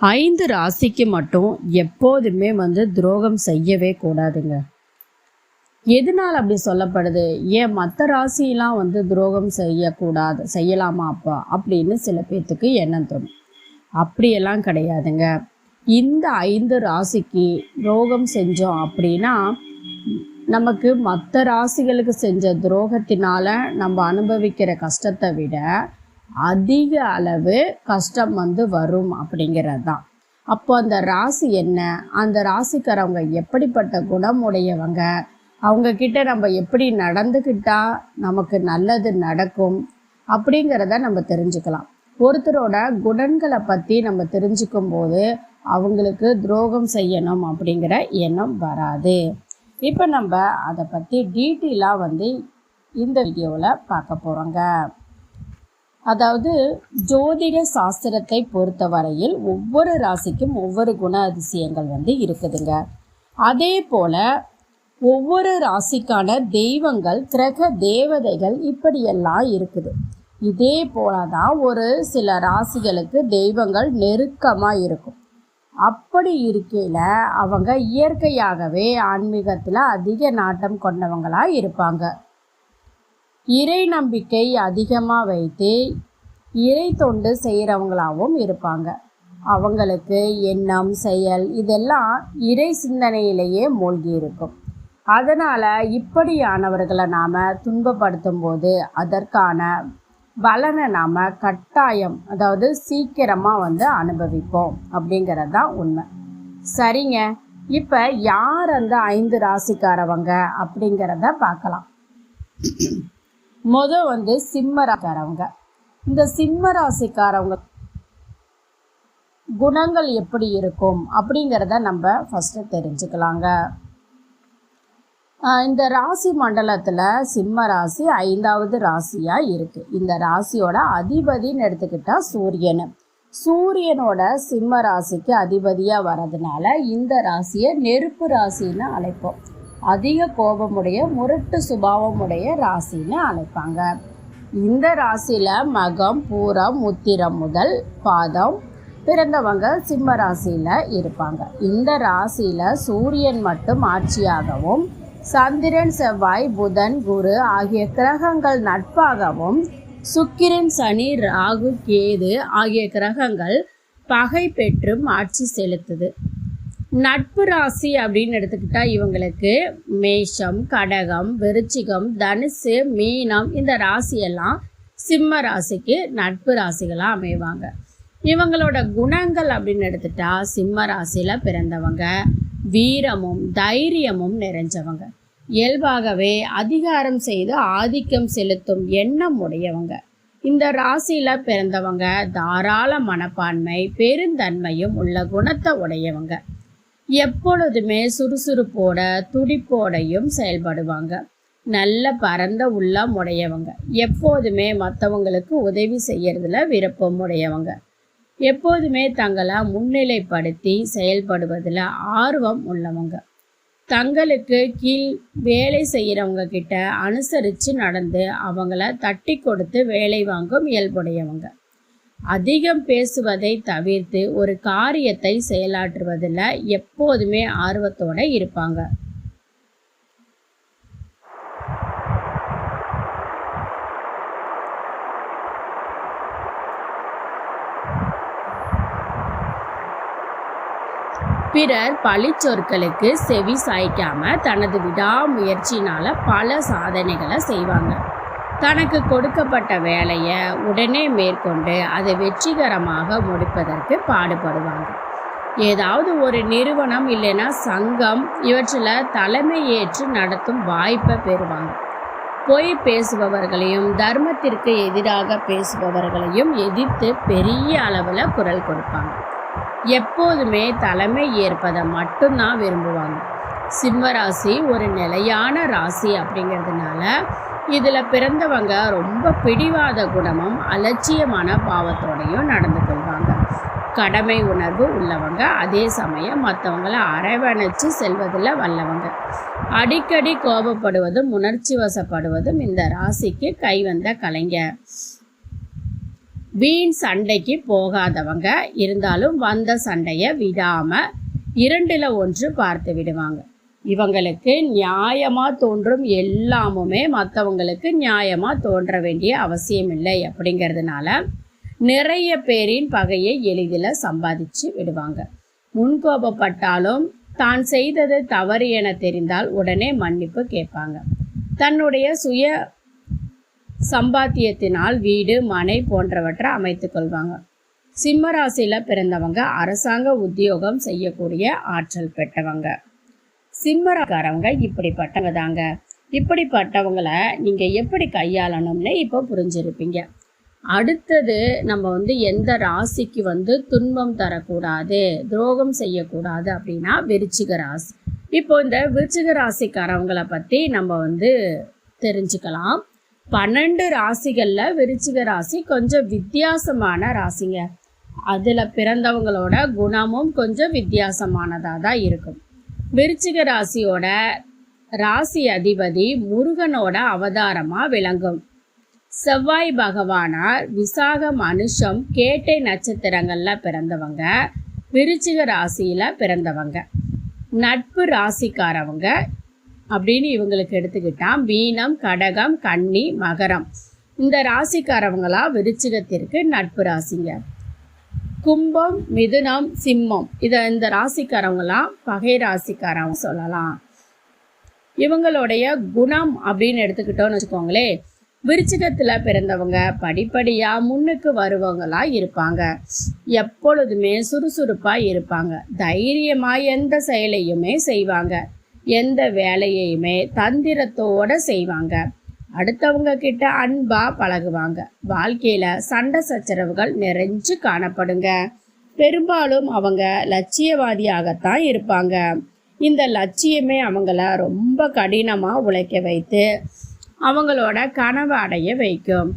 ஐந்து ராசிக்கு மட்டும் எப்போதுமே வந்து துரோகம் செய்யவே கூடாதுங்க. எதனால் அப்படி சொல்லப்படுது? ஏன் மற்ற ராசியெலாம் வந்து துரோகம் செய்யக்கூடாது செய்யலாமா அப்பா? அப்படின்னு சில பேர்த்துக்கு எண்ணம் தோணும். அப்படியெல்லாம் கிடையாதுங்க. இந்த ஐந்து ராசிக்கு துரோகம் செஞ்சோம் அப்படின்னா நமக்கு மற்ற ராசிகளுக்கு செஞ்ச துரோகத்தினால நம்ம அனுபவிக்கிற கஷ்டத்தை விட அதிக அளவு கஷ்டம் வந்து வரும் அப்படிங்கிறது தான் அப்போ அந்த ராசி என்ன? அந்த ராசிக்காரவங்க எப்படிப்பட்ட குணம் உடையவங்க அவங்க கிட்ட நம்ம எப்படி நடந்துக்கிட்டா நமக்கு நல்லது நடக்கும் அப்படிங்கிறத நம்ம தெரிஞ்சுக்கலாம். ஒருத்தரோட குணங்களை பற்றி நம்ம தெரிஞ்சுக்கும் போது அவங்களுக்கு துரோகம் செய்யணும் அப்படிங்கிற எண்ணம் வராது. இப்போ நம்ம அதை பற்றி டீட்டெயிலாக வந்து இந்த வீடியோவில் பார்க்க போகிறோங்க அதாவது ஜோதிட சாஸ்திரத்தை பொறுத்த வரையில் ஒவ்வொரு ராசிக்கும் ஒவ்வொரு குண அதிசயங்கள் வந்து இருக்குதுங்க. அதே போல் ஒவ்வொரு ராசிக்கான தெய்வங்கள் கிரக தேவதைகள் இப்படியெல்லாம் இருக்குது. இதே போல தான் ஒரு சில ராசிகளுக்கு தெய்வங்கள் நெருக்கமாக இருக்கும். அப்படி இருக்கையில் அவங்க இயற்கையாகவே ஆன்மீகத்தில் அதிக நாட்டம் கொண்டவங்களாக இருப்பாங்க. இறை நம்பிக்கை அதிகமாக வைத்து இறை தொண்டு செய்கிறவங்களாகவும் இருப்பாங்க. அவங்களுக்கு எண்ணம் செயல் இதெல்லாம் இறை சிந்தனையிலேயே மூழ்கி இருக்கும். அதனால் இப்படியானவர்களை நாம் துன்பப்படுத்தும் போது அதற்கான பலனை நாம் கட்டாயம் அதாவது சீக்கிரமாக வந்து அனுபவிப்போம் அப்படிங்கிறது தான் உண்மை. சரிங்க. இப்போ யார் அந்த ஐந்து ராசிக்காரவங்க அப்படிங்கிறத பார்க்கலாம். முத வந்து சிம்மராசிக்காரவங்க இந்த சிம்ம ராசிக்காரவங்க குணங்கள் எப்படி இருக்கும் அப்படிங்கிறத நம்ம ஃபஸ்ட்டு தெரிஞ்சுக்கலாங்க. இந்த ராசி மண்டலத்தில் சிம்ம ராசி ஐந்தாவது ராசியாக இருக்குது இந்த ராசியோட அதிபதின்னு எடுத்துக்கிட்டால் சூரியன். சூரியனோட சிம்ம ராசிக்கு அதிபதியாக வர்றதுனால இந்த ராசியை நெருப்பு ராசின்னு அழைப்போம். அதிக கோபமுடைய முரட்டு சுபாவமுடைய ராசின்னு அழைப்பாங்க. இந்த ராசியில் மகம் பூரம் முத்திரம் முதல் பாதம் பிறந்தவங்க சிம்ம ராசியில் இருப்பாங்க. இந்த ராசியில் சூரியன் மட்டும் ஆட்சியாகவும் சந்திரன் செவ்வாய் புதன் குரு ஆகிய கிரகங்கள் நட்பாகவும் சுக்கிரன் சனி ராகு கேது ஆகிய கிரகங்கள் பகை பெற்றும் ஆட்சி செலுத்துது. நட்பு ராசி அப்படின்னு எடுத்துக்கிட்டா இவங்களுக்கு மேஷம் கடகம் விருச்சிகம் தனுசு மீனம் இந்த ராசியெல்லாம் சிம்ம ராசிக்கு நட்பு ராசிகளாக அமைவாங்க. இவங்களோட குணங்கள் அப்படின்னு எடுத்துட்டா சிம்ம ராசியில் பிறந்தவங்க வீரமும் தைரியமும் நிறைஞ்சவங்க. இயல்பாகவே அதிகாரம் செய்து ஆதிக்கம் செலுத்தும் எண்ணம் உடையவங்க. இந்த ராசியில் பிறந்தவங்க தாராள மனப்பான்மை பெருந்தன்மையும் உள்ள குணத்தை உடையவங்க. எப்பொழுதுமே சுறுசுறுப்போட துடிப்போடையும் செயல்படுவாங்க. நல்ல பரந்த உள்ளம் உடையவங்க. எப்போதுமே மற்றவங்களுக்கு உதவி செய்யறதுல விருப்பம் உடையவங்க. எப்போதுமே தங்களை முன்னிலைப்படுத்தி செயல்படுவதில் ஆர்வம் உள்ளவங்க. தங்களுக்கு கீழ் வேலை செய்கிறவங்க கிட்ட அனுசரித்து நடந்து அவங்கள தட்டி கொடுத்து வேலை வாங்கும் இயல்புடையவங்க. அதிகம் பேசுவதை தவிர்த்து ஒரு காரியத்தை செயலாற்றுவதில் எப்போதுமே ஆர்வத்தோட இருப்பாங்க. பிறர் பழிச்சொற்களுக்கு செவி சாய்க்காம தனது விடாமுயற்சினால பல சாதனைகளை செய்வாங்க. தனக்கு கொடுக்கப்பட்ட வேலையை உடனே மேற்கொண்டு அதை வெற்றிகரமாக முடிப்பதற்கு பாடுபடுவாங்க. ஏதாவது ஒரு நிறுவனம் இல்லைன்னா சங்கம் இவற்றில் தலைமை ஏற்று நடத்தும் வாய்ப்பை பெறுவாங்க. பொய் பேசுபவர்களையும் தர்மத்திற்கு எதிராக பேசுபவர்களையும் எதிர்த்து பெரிய அளவில் குரல் கொடுப்பாங்க. எப்போதுமே தலைமை ஏற்பதை மட்டும்தான் விரும்புவாங்க. சிம்ம ராசி ஒரு நிலையான ராசி அப்படிங்கிறதுனால இதில் பிறந்தவங்க ரொம்ப பிடிவாத குணமும் அலட்சியமான பாவத்தோடையும் நடந்து கொள்வாங்க. கடமை உணர்வு உள்ளவங்க அதே சமயம் மற்றவங்களை அரவணைச்சு செல்வதில் வல்லவங்க. அடிக்கடி கோபப்படுவதும் உணர்ச்சி வசப்படுவதும் இந்த ராசிக்கு கைவந்த கலைஞர் வீண் சண்டைக்கு போகாதவங்க இருந்தாலும் வந்த சண்டையை விடாமல் இரண்டில் ஒன்று பார்த்து விடுவாங்க. இவங்களுக்கு நியாயமாக தோன்றும் எல்லாமுமே மற்றவங்களுக்கு நியாயமாக தோன்ற வேண்டிய அவசியம் இல்லை அப்படிங்கிறதுனால நிறைய பேரின் பகையை எளிதில் சம்பாதிச்சு விடுவாங்க. முன்கோபப்பட்டாலும் தான் செய்தது தவறு என தெரிந்தால் உடனே மன்னிப்பு கேட்பாங்க. தன்னுடைய சுய சம்பாத்தியத்தினால் வீடு மனை போன்றவற்றை அமைத்துக் கொள்வாங்க. சிம்மராசியில் பிறந்தவங்க அரசாங்க உத்தியோகம் செய்யக்கூடிய ஆற்றல் பெற்றவங்க. சிம்மரக்காரவங்க இப்படிப்பட்டவங்க தாங்க இப்படிப்பட்டவங்கள நீங்கள் எப்படி கையாளணும்னு இப்போ புரிஞ்சிருப்பீங்க. அடுத்தது நம்ம வந்து எந்த ராசிக்கு வந்து துன்பம் தரக்கூடாது துரோகம் செய்யக்கூடாது அப்படின்னா விருச்சிக ராசி. இப்போ இந்த விருச்சிக ராசிக்காரவங்களை பற்றி நம்ம வந்து தெரிஞ்சுக்கலாம். பன்னெண்டு ராசிகளில் விருச்சிக ராசி கொஞ்சம் வித்தியாசமான ராசிங்க. அதில் பிறந்தவங்களோட குணமும் கொஞ்சம் வித்தியாசமானதாக தான் இருக்கும். விருச்சிக ராசியோட ராசி அதிபதி முருகனோட அவதாரமாக விளங்கும். செவ்வாய் பகவானார் விசாகம் அனுஷம் கேட்டை நட்சத்திரங்கள்ல பிறந்தவங்க விருச்சிக ராசியில பிறந்தவங்க. நட்பு ராசிக்காரவங்க அப்படின்னு இவங்களுக்கு எடுத்துக்கிட்டா மீனம் கடகம் கன்னி மகரம். இந்த ராசிக்காரவங்களா விருச்சிகத்திற்கு நட்பு ராசிங்க. கும்பம் மிதுனம் சிம்மம். இதை இந்த ராசிக்காரவங்களாம் பகை ராசிக்காரவங்க சொல்லலாம். இவங்களுடைய குணம் அப்படின்னு எடுத்துக்கிட்டோம்னு வச்சுக்கோங்களேன் விருச்சிகத்தில் பிறந்தவங்க படிப்படியாக முன்னுக்கு வருவங்களா இருப்பாங்க. எப்பொழுதுமே சுறுசுறுப்பாக இருப்பாங்க. தைரியமாக எந்த செயலையுமே செய்வாங்க. எந்த வேலையுமே தந்திரத்தோட செய்வாங்க. அடுத்தவங்க கிட்ட அன்பா பழகுவாங்க. வாழ்க்கையில சண்டை சச்சரவுகள் நிறைஞ்சு காணப்படுங்க. பெரும்பாலும் அவங்க லட்சியவாதியாகத்தான் இருப்பாங்க. இந்த லட்சியமே அவங்கள ரொம்ப கடினமாக உழைக்க வைத்து அவங்களோட கனவை அடைய வைக்கும்.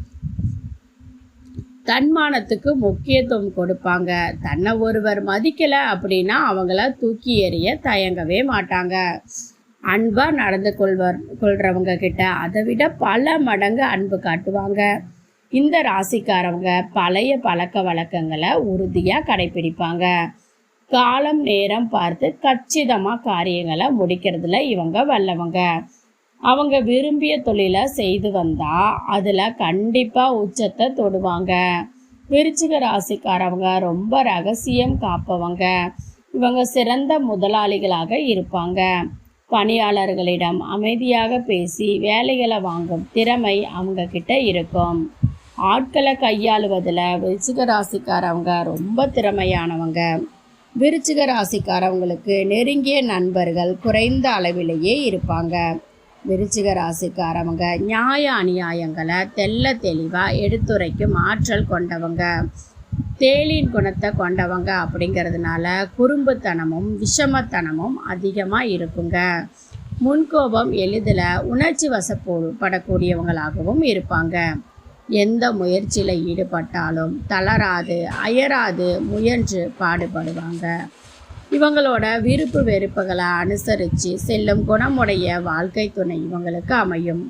தன்மானத்துக்கு முக்கியத்துவம் கொடுப்பாங்க. தன்னை ஒருவர் மதிக்கலை அப்படின்னா அவங்கள தூக்கி எறிய தயங்கவே மாட்டாங்க. அன்பாக நடந்து கொள்வர் கொள்கிறவங்க கிட்ட அதை விட பல மடங்கு அன்பு காட்டுவாங்க. இந்த ராசிக்காரவங்க பழைய பழக்க வழக்கங்களை உறுதியாக கடைபிடிப்பாங்க. காலம் நேரம் பார்த்து கச்சிதமாக காரியங்களை முடிக்கிறதுல இவங்க வல்லவங்க. அவங்க விரும்பிய தொழிலை செய்து வந்தால் அதில் கண்டிப்பாக உச்சத்தை தொடுவாங்க. விருச்சிக ராசிக்காரவங்க ரொம்ப ரகசியம் காப்பவங்க. இவங்க சிறந்த முதலாளிகளாக இருப்பாங்க. பணியாளர்களிடம் அமைதியாக பேசி வேலைகளை வாங்கும் திறமை அவங்க கிட்ட இருக்கும். ஆட்களை கையாளுவதில் விருச்சிக ராசிக்காரவங்க ரொம்ப திறமையானவங்க. விருச்சிக ராசிக்காரவங்களுக்கு நெருங்கிய நண்பர்கள் குறைந்த அளவிலேயே இருப்பாங்க. விருச்சிக ராசிக்காரவங்க நியாய அநியாயங்களை தெல்ல தெளிவாக எடுத்துரைக்கும் ஆற்றல் கொண்டவங்க. தேலின் குணத்தை கொண்டவங்க அப்படிங்கிறதுனால குறும்புத்தனமும் விஷமத்தனமும் அதிகமாக இருக்குங்க. முன்கோபம் எளிதில் உணர்ச்சி வசப்படக்கூடியவங்களாகவும் இருப்பாங்க. எந்த முயற்சியில் ஈடுபட்டாலும் தளராது அயராது முயன்று பாடுபடுவாங்க. இவங்களோட விருப்பு வெறுப்புகளை அனுசரித்து செல்லும் குணமுடைய வாழ்க்கை துணை இவங்களுக்கு அமையும்.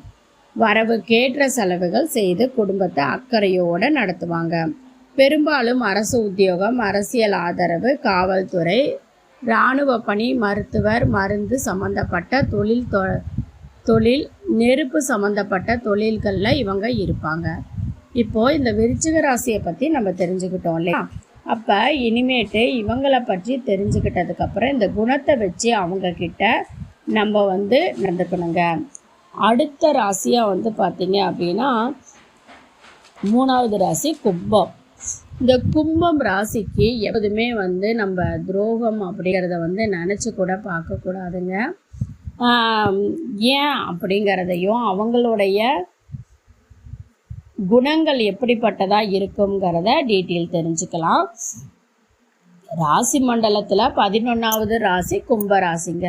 வரவுக்கேற்ற செலவுகள் செய்து குடும்பத்தை அக்கறையோடு நடத்துவாங்க. பெரும்பாலும் அரசு உத்தியோகம் அரசியல் ஆதரவு காவல்துறை இராணுவ பணி மருத்துவர் மருந்து சம்பந்தப்பட்ட தொழில் தொழில் நெருப்பு சம்மந்தப்பட்ட தொழில்களில் இவங்க இருப்பாங்க. இப்போது இந்த விருச்சிக ராசியை பற்றி நம்ம தெரிஞ்சுக்கிட்டோம் இல்லையா? அப்போ இனிமேட்டு இவங்களை பற்றி தெரிஞ்சுக்கிட்டதுக்கப்புறம் இந்த குணத்தை வச்சு அவங்கக்கிட்ட நம்ம வந்து நடந்துக்கணுங்க. அடுத்த ராசியாக வந்து பார்த்திங்க அப்படின்னா மூணாவது ராசி கும்பம். இந்த கும்பம் ராசிக்கு எப்போதுமே வந்து நம்ம துரோகம் அப்படிங்கிறத வந்து நினச்சி கூட பார்க்கக்கூடாதுங்க ஏன் அப்படிங்கிறதையும் அவங்களுடைய குணங்கள் எப்படிப்பட்டதாக இருக்குங்கிறத டீட்டெயில் தெரிஞ்சுக்கலாம். ராசி மண்டலத்தில் பதினொன்றாவது ராசி கும்ப ராசிங்க.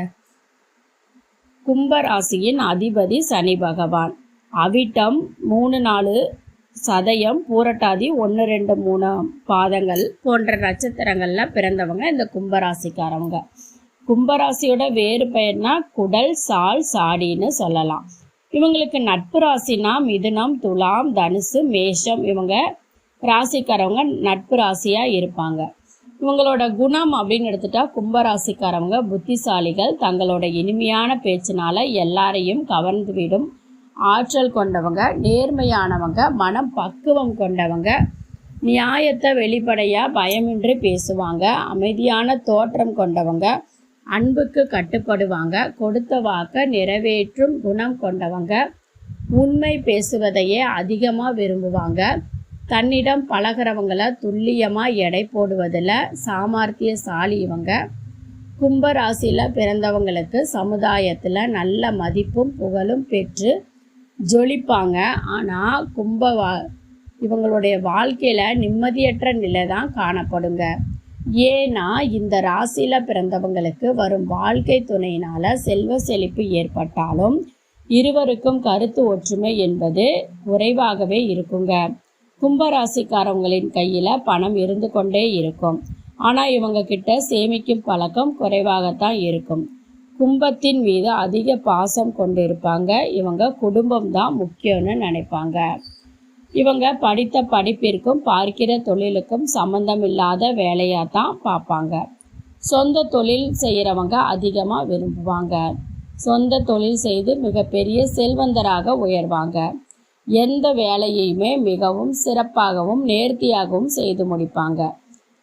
கும்ப ராசியின் அதிபதி சனி பகவான். அவிட்டம் மூணு நாலு சதயம் பூரட்டாதி ஒன்று ரெண்டு மூணு பாதங்கள் போன்ற நட்சத்திரங்களில் பிறந்தவங்க இந்த கும்பராசிக்காரவங்க. கும்பராசியோட வேறு பெயர்னா குடல் சால் சாடின்னு சொல்லலாம். இவங்களுக்கு நட்பு ராசினா மிதுனம் துலாம் தனுசு மேஷம். இவங்க ராசிக்காரவங்க நட்பு ராசியாக இருப்பாங்க. இவங்களோட குணம் அப்படின்னு எடுத்துட்டா கும்பராசிக்காரவங்க புத்திசாலிகள் தங்களோட இனிமையான பேச்சினால எல்லாரையும் கவர்ந்து விடும் ஆற்றல் கொண்டவங்க நேர்மையானவங்க மனம் பக்குவம் கொண்டவங்க நியாயத்தை வெளிப்படையாக பயமின்றி பேசுவாங்க அமைதியான தோற்றம் கொண்டவங்க அன்புக்கு கட்டுப்படுவாங்க கொடுத்த வாக்க நிறைவேற்றும் குணம் கொண்டவங்க உண்மை பேசுவதையே அதிகமாக விரும்புவாங்க. தன்னிடம் பழகிறவங்கள துல்லியமாக எடை போடுவதில் சாமர்த்தியசாலி இவங்க. கும்பராசியில் பிறந்தவங்களுக்கு சமுதாயத்தில் நல்ல மதிப்பும் புகழும் பெற்று ஜொலிப்பாங்க. ஆனால் கும்ப வா இவங்களுடைய வாழ்க்கையில் நிம்மதியற்ற நிலை தான் காணப்படுங்க. ஏன்னா இந்த ராசியில் பிறந்தவங்களுக்கு வரும் வாழ்க்கை துணையினால் செல்வ செழிப்பு ஏற்பட்டாலும் இருவருக்கும் கருத்து ஒற்றுமை என்பது குறைவாகவே இருக்குங்க. கும்பராசிக்காரவங்களின் கையில் பணம் இருந்து கொண்டே இருக்கும். ஆனால் இவங்க கிட்ட சேமிக்கும் பழக்கம் குறைவாகத்தான் இருக்கும். கும்பத்தின் மீது அதிக பாசம் கொண்டிருப்பாங்க. இவங்க குடும்பம் தான் முக்கியம்னு நினைப்பாங்க. இவங்க படித்த படிப்பிற்கும் பார்க்கிற தொழிலுக்கும் சம்மந்தம் இல்லாத வேலையாக தான் பார்ப்பாங்க. சொந்த தொழில் செய்கிறவங்க அதிகமாக விரும்புவாங்க. சொந்த தொழில் செய்து மிகப்பெரிய செல்வந்தராக உயர்வாங்க. எந்த வேலையுமே மிகவும் சிறப்பாகவும் நேர்த்தியாகவும் செய்து முடிப்பாங்க.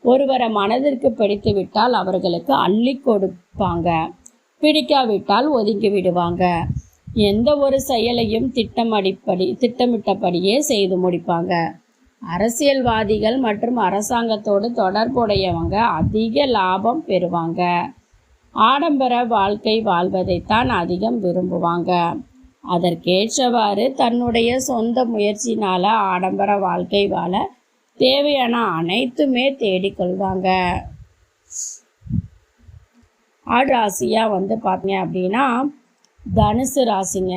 ஒருவரை மனதிற்கு பிடித்து விட்டால் அவர்களுக்கு அள்ளி கொடுப்பாங்க. பிடிக்காவிட்டால் ஒதுங்கி விடுவாங்க. எந்த ஒரு செயலையும் திட்டம் அடிப்படி திட்டமிட்டபடியே செய்து முடிப்பாங்க. அரசியல்வாதிகள் மற்றும் அரசாங்கத்தோடு தொடர்புடையவங்க அதிக லாபம் பெறுவாங்க. ஆடம்பர வாழ்க்கை வாழ்வதைத்தான் அதிகம் விரும்புவாங்க. அதற்கேற்றவாறு தன்னுடைய சொந்த முயற்சினால ஆடம்பர வாழ்க்கை வாழ தேவையான அனைத்துமே தேடிக்கொள்வாங்க. ஆடு ராசியாக வந்து பார்த்தீங்க அப்படின்னா தனுசு ராசிங்க.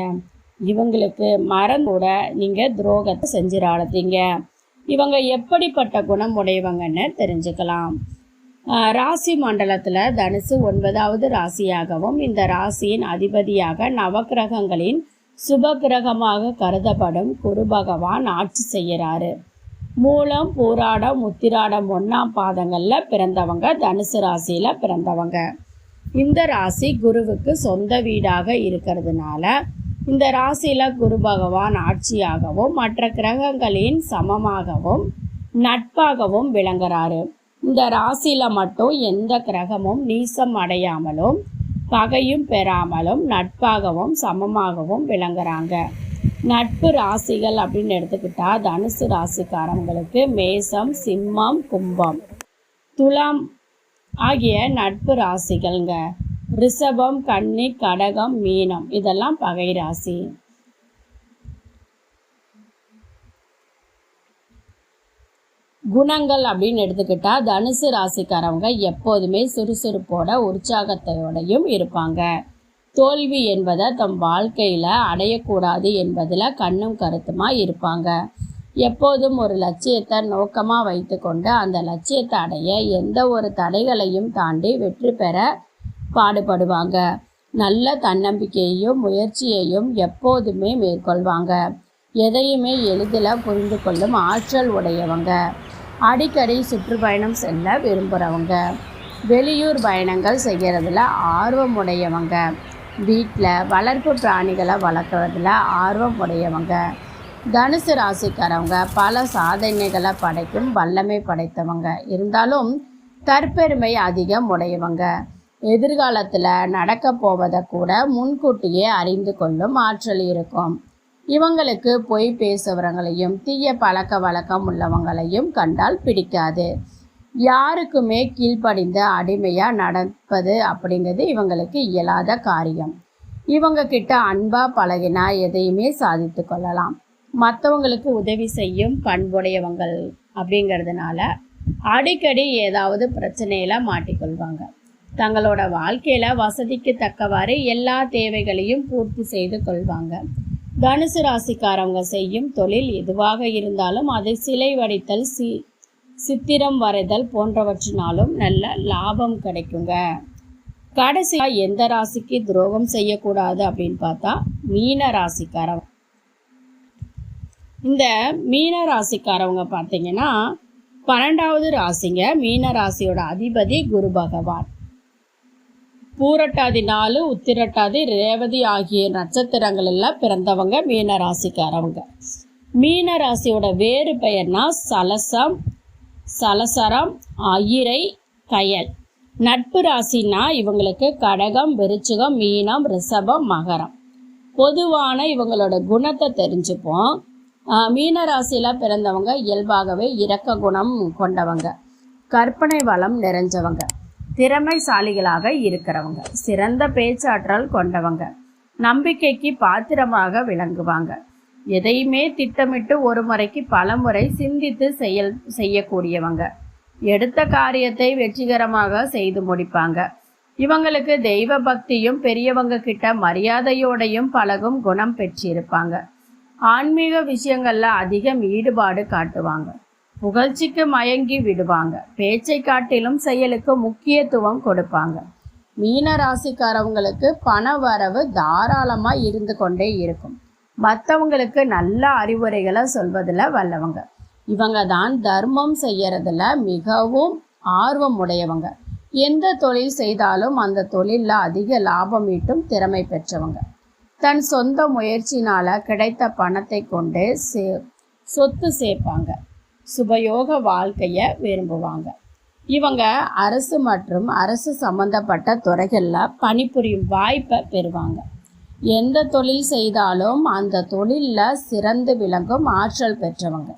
இவங்களுக்கு மரம் நீங்கள் துரோகத்தை செஞ்சிடாதீங்க. இவங்க எப்படிப்பட்ட குணம் உடையவங்கன்னு தெரிஞ்சுக்கலாம். ராசி மண்டலத்தில் தனுசு ஒன்பதாவது ராசியாகவும் இந்த ராசியின் அதிபதியாக நவக்கிரகங்களின் சுப கிரகமாக கருதப்படும் குரு பகவான் ஆட்சி செய்கிறாரு. மூலம் பூராடம் முத்திராடம் ஒன்றாம் பாதங்களில் பிறந்தவங்க தனுசு ராசியில் பிறந்தவங்க. இந்த ராசி குருவுக்கு சொந்த வீடாக இருக்கிறதுனால இந்த ராசியில் குரு பகவான் ஆட்சியாகவும் மற்ற கிரகங்களின் சமமாகவும் நட்பாகவும் விளங்குறாரு. இந்த ராசியில் மட்டும் எந்த கிரகமும் நீசம் அடையாமலும் பகையும் பெறாமலும் நட்பாகவும் சமமாகவும் விளங்குறாங்க. நட்பு ராசிகள் அப்படின்னு எடுத்துக்கிட்டா தனுசு ராசிக்காரங்களுக்கு மேசம் சிம்மம் கும்பம். துலாம் ஆகிய நட்பு ராசிகள்ங்க. ரிஷபம் கன்னி கடகம் மீனம். இதெல்லாம் பகை ராசி. குணங்கள் அப்படின்னு எடுத்துக்கிட்டா தனுசு ராசிக்காரவங்க எப்போதுமே சுறுசுறுப்போட உற்சாகத்தோடையும் இருப்பாங்க. தோல்வி என்பதை தம் வாழ்க்கையில் அடையக்கூடாது என்பதில் கண்ணும் கருத்துமா இருப்பாங்க. எப்போதும் ஒரு லட்சியத்தை நோக்கமாக வைத்துக்கொண்டு அந்த லட்சியத்தை அடைய எந்த ஒரு தடைகளையும் தாண்டி வெற்றி பெற பாடுபடுவாங்க. நல்ல தன்னம்பிக்கையையும் முயற்சியையும் எப்போதுமே மேற்கொள்வாங்க. எதையுமே எளிதில் புரிந்து கொள்ளும் ஆற்றல் உடையவங்க. அடிக்கடி சுற்றுப்பயணம் செல்ல விரும்புகிறவங்க வெளியூர் பயணங்கள் செய்கிறதுல ஆர்வம் உடையவங்க. வீட்டில் வளர்ப்பு பிராணிகளை வளர்க்குறதுல ஆர்வம் உடையவங்க. தனுசு ராசிக்காரவங்க பல சாதனைகளை படைக்கும் வல்லமை படைத்தவங்க. இருந்தாலும் தற்பெருமை அதிகம் உடையவங்க. எதிர்காலத்தில் நடக்க போவதை கூட முன்கூட்டியே அறிந்து கொள்ளும் ஆற்றல் இருக்கும். இவங்களுக்கு பொய் பேசுகிறவங்களையும் தீய பழக்க வழக்கம் உள்ளவங்களையும் கண்டால் பிடிக்காது. யாருக்குமே கீழ்ப்படிந்த அடிமையாக நடப்பது அப்படிங்கிறது இவங்களுக்கு இயலாத காரியம். இவங்க கிட்ட அன்பாக பழகினா எதையுமே சாதித்து கொள்ளலாம். மற்றவங்களுக்கு உதவி செய்யும் பண்புடையவங்கள் அப்படிங்கிறதுனால அடிக்கடி ஏதாவது பிரச்சனையில் மாட்டிக்கொள்வாங்க. தங்களோட வாழ்க்கையில் வசதிக்கு தக்கவாறு எல்லா தேவைகளையும் பூர்த்தி செய்து கொள்வாங்க. தனுசு ராசிக்காரவங்க செய்யும் தொழில் எதுவாக இருந்தாலும் அது சிலை வடித்தல் சி சித்திரம் வரைதல் போன்றவற்றினாலும் நல்ல லாபம் கிடைக்குங்க. கடைசியாக எந்த ராசிக்கு துரோகம் செய்யக்கூடாது அப்படின்னு பார்த்தா மீன ராசிக்காரன் இந்த மீன ராசிக்காரவங்க பார்த்தீங்கன்னா பன்னெண்டாவது ராசிங்க. மீன ராசியோட அதிபதி குரு பகவான். பூரட்டாதி நாலு உத்திரட்டாதி ரேவதி ஆகிய நட்சத்திரங்கள் எல்லாம் பிறந்தவங்க மீன ராசிக்காரவங்க. மீன ராசியோட வேறு பெயர்னா சலசம் சலசரம் அயிரை கயல். நட்பு ராசினா இவங்களுக்கு கடகம் விருச்சிகம் மீனம் ரிஷபம் மகரம். பொதுவான இவங்களோட குணத்தை தெரிஞ்சுப்போம். மீனராசியில் பிறந்தவங்க இயல்பாகவே இரக்க குணம் கொண்டவங்க. கற்பனை வளம் நிறைஞ்சவங்க. திறமைசாலிகளாக இருக்கிறவங்க. சிறந்த பேச்சாற்றல் கொண்டவங்க. நம்பிக்கைக்கு பாத்திரமாக விளங்குவாங்க. எதையுமே திட்டமிட்டு ஒரு முறைக்கு பல முறை சிந்தித்து செயல் செய்யக்கூடியவங்க. எடுத்த காரியத்தை வெற்றிகரமாக செய்து முடிப்பாங்க. இவங்களுக்கு தெய்வ பக்தியும் பெரியவங்க கிட்ட மரியாதையோடையும் பழகும் குணம் பெற்றிருப்பாங்க. ஆன்மீக விஷயங்களில் அதிகம் ஈடுபாடு காட்டுவாங்க. புகழ்ச்சிக்கு மயங்கி விடுவாங்க. பேச்சை காட்டிலும் செயலுக்கு முக்கியத்துவம் கொடுப்பாங்க. மீன ராசிக்காரவங்களுக்கு பண வரவு தாராளமாக இருந்து கொண்டே இருக்கும். மற்றவங்களுக்கு நல்ல அறிவுரைகளை சொல்வதில் வல்லவங்க. இவங்க தான் தர்மம் செய்யறதுல மிகவும் ஆர்வம் உடையவங்க எந்த தொழில் செய்தாலும் அந்த தொழிலில் அதிக லாபம் ஈட்டும் திறமை பெற்றவங்க. தன் சொந்த முயற்சினால கிடைத்த பணத்தை கொண்டு சே சொத்து சேர்ப்பாங்க. சுபயோக வாழ்க்கையை விரும்புவாங்க. இவங்க அரசு மற்றும் அரசு சம்பந்தப்பட்ட துறைகளில் பணிபுரியும் வாய்ப்பை பெறுவாங்க. எந்த தொழில் செய்தாலும் அந்த தொழிலில் சிறந்து விளங்கும் ஆற்றல் பெற்றவங்க.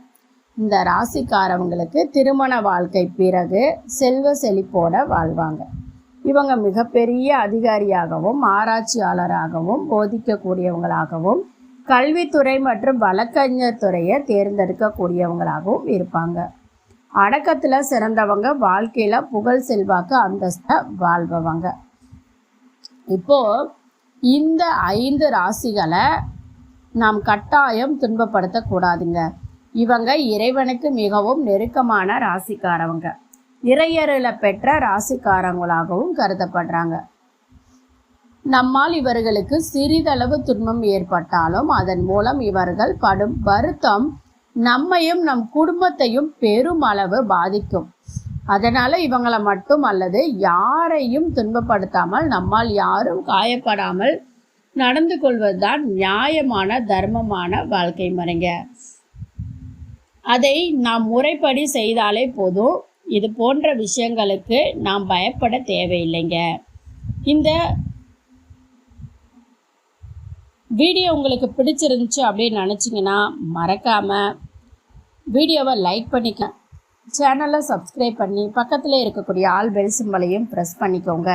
இந்த ராசிக்காரவங்களுக்கு திருமண வாழ்க்கை பிறகு செல்வ செழிப்போட வாழ்வாங்க. இவங்க மிகப்பெரிய அதிகாரியாகவும் ஆராய்ச்சியாளராகவும் போதிக்கக்கூடியவங்களாகவும் கல்வித்துறை மற்றும் வழக்கறிஞர் துறையை தேர்ந்தெடுக்கக்கூடியவங்களாகவும் இருப்பாங்க. அடக்கத்தில் சிறந்தவங்க வாழ்க்கையில் புகழ் செல்வாக்கு அந்தஸ்தை வாழ்பவங்க. இப்போது இந்த ஐந்து ராசிகளை நாம் கட்டாயம் துன்பப்படுத்தக்கூடாதுங்க. இவங்க இறைவனுக்கு மிகவும் நெருக்கமான ராசிக்காரவங்க. இறையருளை பெற்ற ராசிக்காரங்களாகவும் கருதப்படுறாங்க. நம்மால் இவர்களுக்கு சிறிதளவு துன்பம் ஏற்பட்டாலும் அதன் மூலம் இவர்கள் படும் வருத்தம் நம்மையும் நம் குடும்பத்தையும் பெருமளவு பாதிக்கும். அதனால இவங்களை மட்டும் அல்லது யாரையும் துன்பப்படுத்தாமல் நம்மால் யாரும் காயப்படாமல் நடந்து கொள்வதுதான் நியாயமான தர்மமான வாழ்க்கை முறைங்க. அதை நாம் முறைப்படி செய்தாலே போதும். இது போன்ற விஷயங்களுக்கு நாம் பயப்பட தேவையில்லைங்க. இந்த வீடியோ உங்களுக்கு பிடிச்சிருந்துச்சு அப்படின்னு நினச்சிங்கன்னா மறக்காமல் வீடியோவை லைக் பண்ணிக்க. சேனலை சப்ஸ்கிரைப் பண்ணி பக்கத்தில் இருக்கக்கூடிய ஆல் பெல் சிம்பலையும் ப்ரெஸ் பண்ணிக்கோங்க.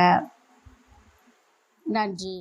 நன்றி.